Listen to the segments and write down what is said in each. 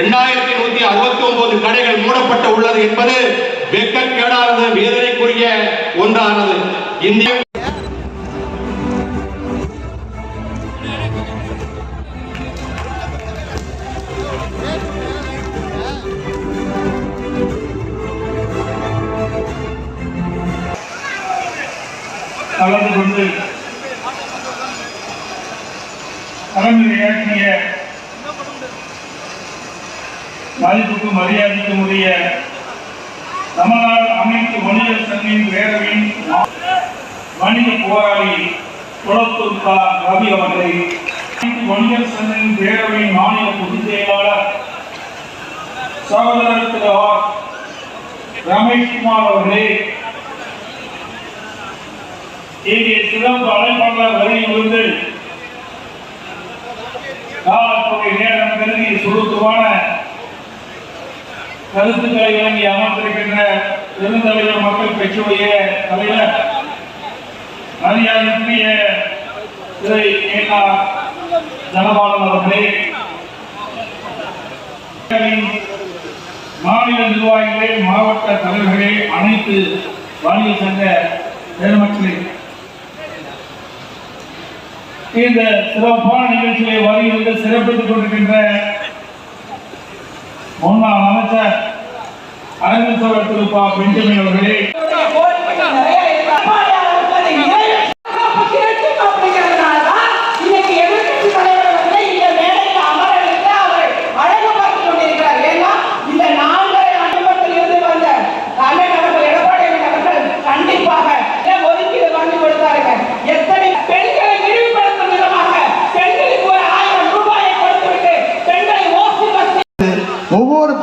இரண்டாயிரத்தி நூத்தி அறுபத்தி ஒன்பது கடைகள் மூடப்பட்டு உள்ளது என்பது வெக்கக்கேடானது வேதனைக்குரிய ஒன்றானது. இந்திய கலந்து கொண்டு தலைமையாற்றிய மதிப்புக்கும் மரியாதைக்கும் உரிய தமிழ்நாடு அனைத்து வணிகர் சங்கின் பேரவையின் மனித போராளி குளத்தூர்கா ரவி அவர்களை அனைத்து மனிதர் சங்கின் பேரவையின் மாநில பொதுச் செயலாளர் சகோதரர் திரு ஆர். ரமேஷ்குமார் அவர்களே இங்கே சிறப்பு அழைப்பாளர் வருகையிலிருந்து காலத்துறை நேரம் கருதி சுருக்கமான கருத்துக்களை வழங்கி அமர்ந்திருக்கின்ற பெருந்தலைவர் மக்கள் கட்சியுடைய தலைவர் மரியாதைக்குரிய திரு ஏனா தனபாலன் அவர்களே மாநில நிர்வாகிகளே மாவட்ட தலைவர்களே அனைத்து வணிக சங்க பெருமக்களே. இந்த சிறப்பான நிகழ்ச்சியை வருகிறது சிறப்பித்துக் கொண்டிருக்கின்ற முன்னாள் அமைச்சர் அரவிந்த் சோழ திருப்பா பெஞ்சமின் அவர்களே.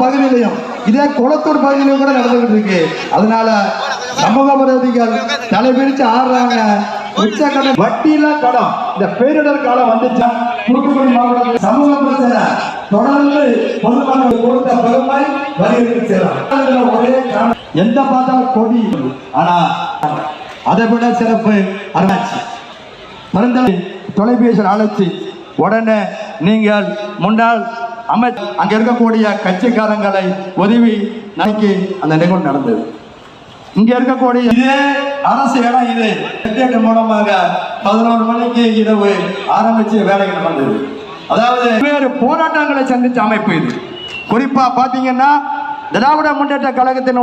பகுதியிலையும் இதே குளத்தூர் பகுதியிலையும் கூட நடந்துகிட்டு இருக்கு அதனால சமூக விரோதிகள் தலைபிடிச்சு ஆடுறாங்க. உச்சக்கட்ட வட்டியில கடன். இந்த பேரிடர் காலம் வந்துச்சா? தூத்துக்குடி மாவட்டத்தில் சமூக பிரச்சனை. தொடர்ந்து பொதுமக்கள் கொடுத்த பெருமை வலியுறுத்தி ஒரே எந்த பார்த்தாலும் கொடி. ஆனா அதை விட சிறப்பு அருணாச்சி தொலைபேசியில் அழைச்சி உடனே நீங்கள் முன்னாள் அமை அங்க இருக்கக்கூடிய கட்சிக்காரங்களை உதவி நோக்கி அந்த நிகழ்வு நடந்தது. இங்க இருக்கக்கூடிய இதே அரசு இடம் இது. டிக்கெட் மூலமாக பதினோரு மணிக்கு இரவு ஆரம்பிச்சு வேலைகள் நடந்தது. அதாவது வேறு போராட்டங்களை சந்திச்ச அமைப்பு இது. குறிப்பா பாத்தீங்கன்னா திராவிட முன்னேற்ற கழகத்தின்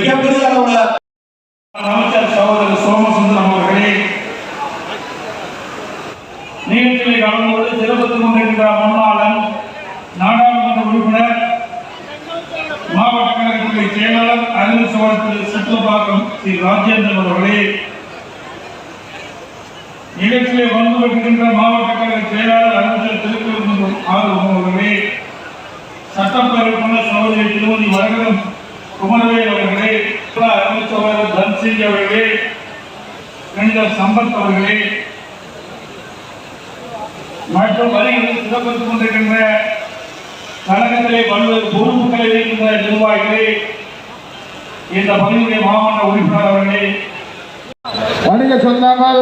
மிகப்பெரிய அளவுல அமைச்சர் சகோதரர் சோமசுந்தரம் அவர்களே நிகழ்ச்சிகளை காணும்போது கொண்டு சிறப்பித்துக் கொண்டிருக்கிற மன்னாளன் நாடாளுமன்ற உறுப்பினர் மாவட்ட கழகத்துறை செயலாளர் அறிவு சோழர் திரு சித்தப்பாக்கம் ஸ்ரீ ராஜேந்திரன் அவர்களே. நிகழ்ச்சியை வந்து கொண்டிருக்கின்ற மாவட்ட கழக செயலாளர் அறிவிச்சர் திருப்பூர் ஆர்வம் அவர்களே. சட்டப்பேரவை சகோதரி திருமதி மரகதம் குமரவேல் அவர்களே. அறிவிச்சவர் தன்சிங் அவர்களே. கணிதர் சம்பத் அவர்களே. மற்றும் வரிகளில் சிறப்பித்துக் கொண்டிருக்கின்ற கழகத்திலே பல்வேறு பொறுப்புகளை வைக்கின்ற நிர்வாகிகளே இந்த பகுதியுடைய மாவட்ட உறுப்பினர் அவர்களே. வணிக சொந்தங்கள்